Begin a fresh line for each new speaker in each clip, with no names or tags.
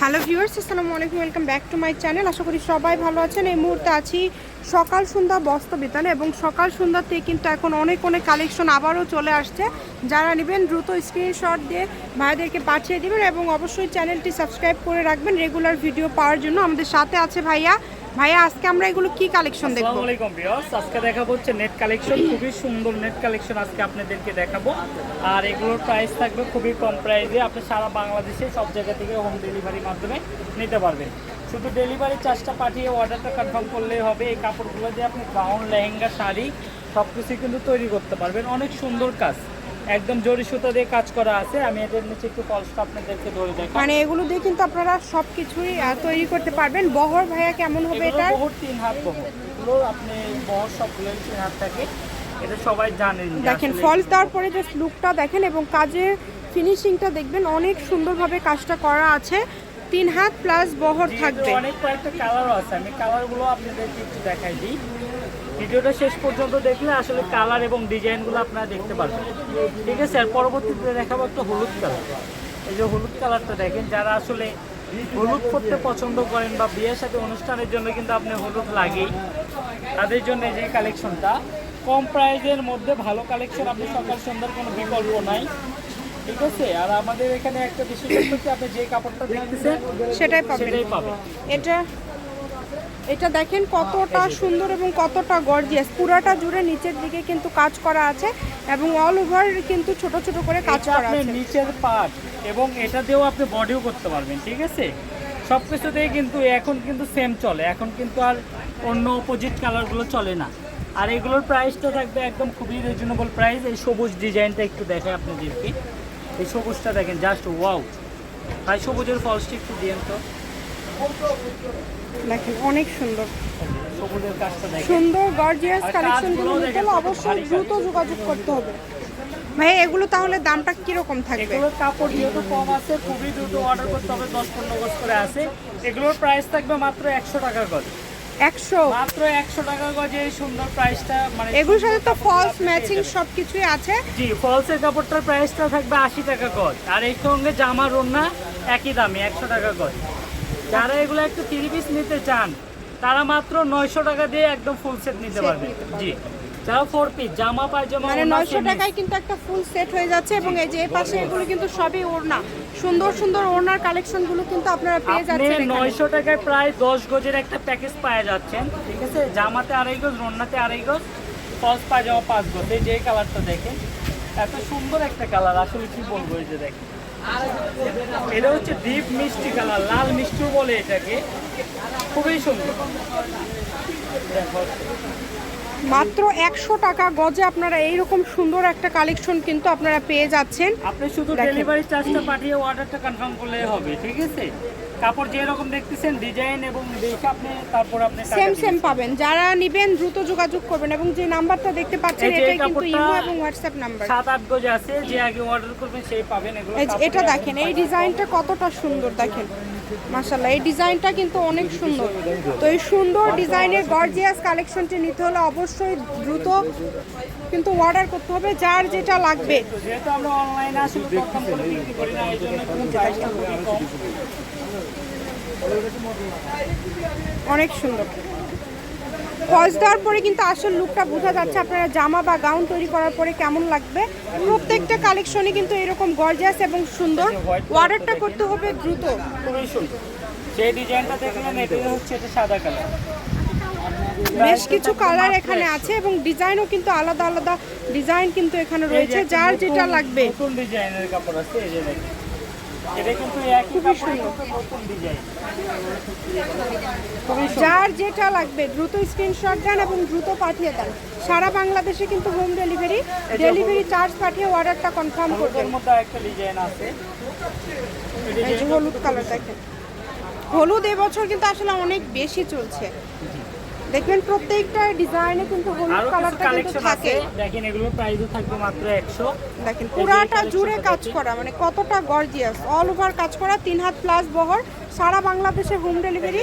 Hello viewers, আসসালামু আলাইকুম, welcome back to my channel. আশা করি সবাই ভালো আছেন। এই মুহূর্তে আছি সকাল সন্ধ্যা বস্ত্র বিতানে এবং সকাল সন্ধ্যাতে কিন্তু এখন অনেক অনেক কালেকশন আবারও চলে আসছে। যারা নেবেন, দ্রুত স্ক্রিনশট দিয়ে ভাইদেরকে পাঠিয়ে দেবেন এবং অবশ্যই চ্যানেলটি সাবস্ক্রাইব করে রাখবেন। রেগুলার ভিডিও পাওয়ার জন্য আমাদের সাথে আছে ভাইয়া। ভাইয়া, আজকে আমরা এগুলো কি কালেকশন দেখব?
আসসালামু আলাইকুম আজকে দেখাবো হচ্ছে নেট কালেকশন খুবই সুন্দর নেট কালেকশন আজকে আপনাদেরকে দেখাবো। আর এগুলোর প্রাইস থাকবে খুবই কম প্রাইসে আপনি সারা বাংলাদেশে সব জায়গা থেকে হোম ডেলিভারির মাধ্যমে নিতে পারবেন। শুধু ডেলিভারি চার্জটা পাঠিয়ে অর্ডারটা কনফার্ম করলেই হবে। এই কাপড়গুলো দিয়ে আপনি গাউন লেহেঙ্গা, শাড়ি সব কিছুই কিন্তু তৈরি করতে পারবেন। অনেক সুন্দর কাজ। একদম জরি সুতা দিয়ে কাজ করা আছে। আমি এদের নিচে একটু ফলসটা আপনাদেরকে ধরে দেখাই
মানে এগুলো দিয়ে কিন্তু আপনারা সব কিছুই তৈরি করতে পারবেন। বহর ভাইয়া কেমন হবে এটা
বহুত তিন হাত বহর। এগুলো আপনি বহর সবগুলো তিন হাত থাকে এটা সবাই জানেন
দেখেন ফলস দেওয়ার পরে জাস্ট লুকটা দেখেন এবং কাজের ফিনিশিংটা দেখবেন। অনেক সুন্দরভাবে কাজটা করা আছে। তিন হাত প্লাস বহর থাকবে।
অনেক কয়েকটা কালারও আছে। আমি কালারগুলো আপনাদেরকে একটু দেখাই দিই। ভিডিওটা শেষ পর্যন্ত দেখলে আসলে কালার এবং ডিজাইনগুলো আপনারা দেখতে পারবেন। ঠিক আছে আর পরবর্তীতে দেখাবো একটা হলুদ কালার। এই যে হলুদ কালারটা দেখেন যারা আসলে হলুদ পরতে পছন্দ করেন বা বিয়ের সাথে অনুষ্ঠানের জন্য কিন্তু আপনি হলুদ লাগেই। তাদের জন্য এই যে কালেকশনটা কম প্রাইজের মধ্যে ভালো কালেকশন আপনি সকাল সন্ধ্যার কোনো বিকল্প নাই। ঠিক আছে আর আমাদের এখানে একটা বিশেষত্ব কি আপনি যে কাপড়টা দেখতেছেন
সেটাই পাবেন।
সেটাই পাবেন।
এটা এটা দেখেন কতটা সুন্দর এবং কতটা গর্জিয়াস পুরাটা জুড়ে নিচের দিকে কিন্তু কাজ করা আছে এবং অল ওভার কিন্তু ছোট ছোট করে কাজ করা আছে।
নিচের পার্ট এবং এটা দিয়েও আপনি বডিও করতে পারবেন ঠিক আছে? সব কিছুতেই কিন্তু এখন কিন্তু সেম চলে। এখন কিন্তু আর অন্য অপোজিট কালারগুলো চলে না। আর এগুলোর প্রাইসটা থাকবে একদম খুবই রিজনেবল প্রাইস এই সবুজ ডিজাইনটা একটু দেখাই আপনাদেরকে। এই সবুজটা দেখেন জাস্ট ওয়াও ভাই সবুজের ফলসটা একটু দিয়েন তো।
দেখেন অনেক সুন্দর। সুন্দর গর্জিয়াস কালেকশনগুলো নিতে হলে অবশ্যই দ্রুত যোগাযোগ করতে হবে। ভাই এগুলো তাহলে দামটা কীরকম থাকবে?
এগুলোর কাপড় যেহেতু কম আছে খুবই দ্রুত অর্ডার করতে হবে দশ পনেরো গজ করে আছে। এগুলোর প্রাইস থাকবে মাত্র একশো টাকা গজ।
একশো?
মাত্র একশো টাকা গজে এই সুন্দর প্রাইসটা মানে
এগুলোর সাথে তো ফলস ম্যাচিং সব কিছুই আছে।
জি ফলসের কাপড়টার প্রাইসটা থাকবে আশি টাকা গজ। আর এর সঙ্গে জামা রোনা একই দামে একশো টাকা গজ। যারা এগুলো একটু থ্রি পিস নিতে চান তারা মাত্র নয়শো টাকা দিয়ে একদম ফুল সেট নিতে পারবে। জি। যারা ফোর পিস জামা পায়জামা
মানে নয়শো টাকায় কিন্তু একটা ফুল সেট হয়ে যাচ্ছে এবং এই যে পাশে এগুলো কিন্তু সবই ওড়না। সুন্দর সুন্দর ওড়নার কালেকশনগুলো কিন্তু আপনারা পেয়ে যাচ্ছেন।
নয়শো টাকায় প্রায় দশ গজের একটা প্যাকেজ পাওয়া যাচ্ছেন ঠিক আছে? জামাতে আড়াই গজ রন্নাতে আড়াই গজ ফলস পায়জামা পাঁচ গজ। এই যে কালারটা দেখেন। এত সুন্দর একটা কালার আসলে কি বলব এই যে দেখেন। এটা হচ্ছে ডিপ মিষ্টি কালার লাল মিষ্টি বলে এটাকে। খুবই সুন্দর।
মাত্র একশো টাকা গজে আপনারা এইরকম সুন্দর একটা কালেকশন কিন্তু আপনারা পেয়ে যাচ্ছেন।
আপনি শুধু ডেলিভারি চার্জটা পাঠিয়ে অর্ডারটা কনফার্ম করলে হবে ঠিক আছে? কাপড় যেরকম দেখতেছেন ডিজাইন এবং দেখে আপনি তারপর আপনি
সেম সেম পাবেন। যারা নিবেন দ্রুত যোগাযোগ করবেন এবং যে নাম্বারটা দেখতে পাচ্ছেন এটাই কিন্তু ইমো এবং হোয়াটসঅ্যাপ নাম্বার
সাত আট গজ আছে যে আগে অর্ডার করবেন সেই পাবেন এগুলো
যে এটা দেখেন এই ডিজাইনটা কতটা সুন্দর দেখেন। মাশাল্লাহ এই ডিজাইনটা কিন্তু অনেক সুন্দর। তো এই সুন্দর ডিজাইনের গর্জিয়াস কালেকশনটি নিতে হলে অবশ্যই দ্রুত কিন্তু অর্ডার করতে হবে যার যেটা লাগবে।
যেহেতু আমরা অনলাইনে আসলে প্রথম করে বিক্রি করি না এই জন্য কিন্তু প্রাইসটা খুবই কম।
অনেক সুন্দর। ফলস দেওয়ার পরে কিন্তু আসল লুকটা বোঝা যাচ্ছে আপনারা জামা বা গাউন তৈরি করার পরে কেমন লাগবে। প্রত্যেকটা কালেকশনই কিন্তু এরকম গর্জিয়াস এবং সুন্দর। অর্ডারটা করতে হবে দ্রুত।
খুবই সুন্দর। যে ডিজাইনটা দেখলেন এটা হচ্ছে এটা সাদা কালার
বেশ কিছু কালার এখানে আছে এবং ডিজাইনও কিন্তু আলাদা আলাদা ডিজাইন কিন্তু এখানে রয়েছে। যার যেটা লাগবে।
নতুন ডিজাইনের কাপড় আছে এই যে
যার যেটা লাগবে দ্রুত স্ক্রিনশট দেন এবং দ্রুত পাঠিয়ে দেন। সারা বাংলাদেশে কিন্তু হোম ডেলিভারি ডেলিভারি চার্জ পাঠিয়ে অর্ডারটা কনফার্ম করবেন। হলুদ কালার দেখেন। হলুদ এবছর কিন্তু আসলে অনেক বেশি চলছে। দেখবেন প্রত্যেকটা ডিজাইনে কিন্তু হলুদ কালারটা কিন্তু থাকে।
দেখেন এগুলোর প্রাইসও থাকবে মাত্র একশো।
দেখেন পুরাটা জুড়ে কাজ করা মানে কতটা গর্জিয়াস অল ওভার কাজ করা তিন হাত প্লাস বহর সারা বাংলাদেশে হোম ডেলিভারি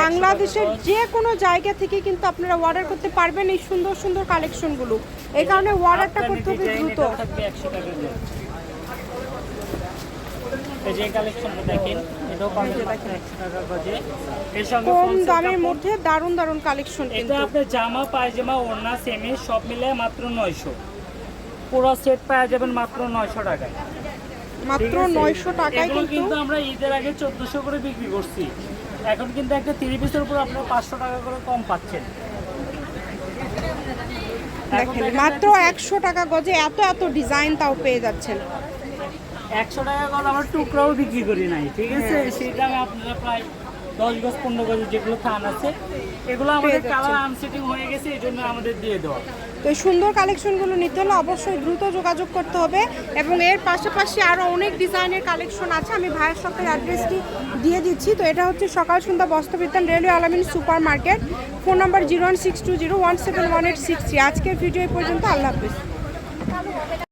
বাংলাদেশের যে কোনো জায়গা থেকে কিন্তু আপনারা অর্ডার করতে পারবেন এই সুন্দর সুন্দর কালেকশনগুলো এই কারণে অর্ডারটা করতে হবে
ডিজাইন
দ্রুত
এটাও থাকবে একশো টাকা করে এই যে কালেকশনটা দেখেন এটাও পাবেন মাত্র একশো টাকা গজে এর সঙ্গে
কম দামের মধ্যে দারুণ দারুণ কালেকশন
এটা আপনার জামা পায়জামা ওড়না সেমি সব মিলে মাত্র নয়শো। পুরো সেট পাওয়া যাবেন মাত্র নয়শো টাকায়।
মাত্র নয়শো টাকায় কিন্তু
কিন্তু আমরা ঈদের আগে চোদ্দশো করে বিক্রি করছি। এখন কিন্তু একটা তিরিশ পিসের উপর আপনার পাঁচশো টাকা করে কম পাচ্ছেন।
দেখেন মাত্র একশো টাকা গজে এত এত ডিজাইন তাও পেয়ে যাচ্ছেন।
একশো টাকা করে আমরা টুকরাও বিক্রি করি নাই ঠিক আছে?
হ্যাঁ।
সেই দামে আপনারা প্রায় দশ গজ পনেরো গজ যেগুলো থান আছে এগুলো আমাদের কালার আনসেটিং হয়ে গেছে এই জন্য আমাদের দিয়ে দেওয়া।
তো এই সুন্দর কালেকশনগুলো নিতে হলে অবশ্যই দ্রুত যোগাযোগ করতে হবে এবং এর পাশাপাশি আরও অনেক ডিজাইনের কালেকশন আছে আমি ভাইয়ের শপের অ্যাড্রেসটি দিয়ে দিচ্ছি। তো এটা হচ্ছে সকাল সন্ধ্যা বস্ত্রবিতান railway Alamin super market phone number zero one six two zero one seven one eight six three. আজকের ভিডিও এই পর্যন্ত আল্লাহ হাফিজ।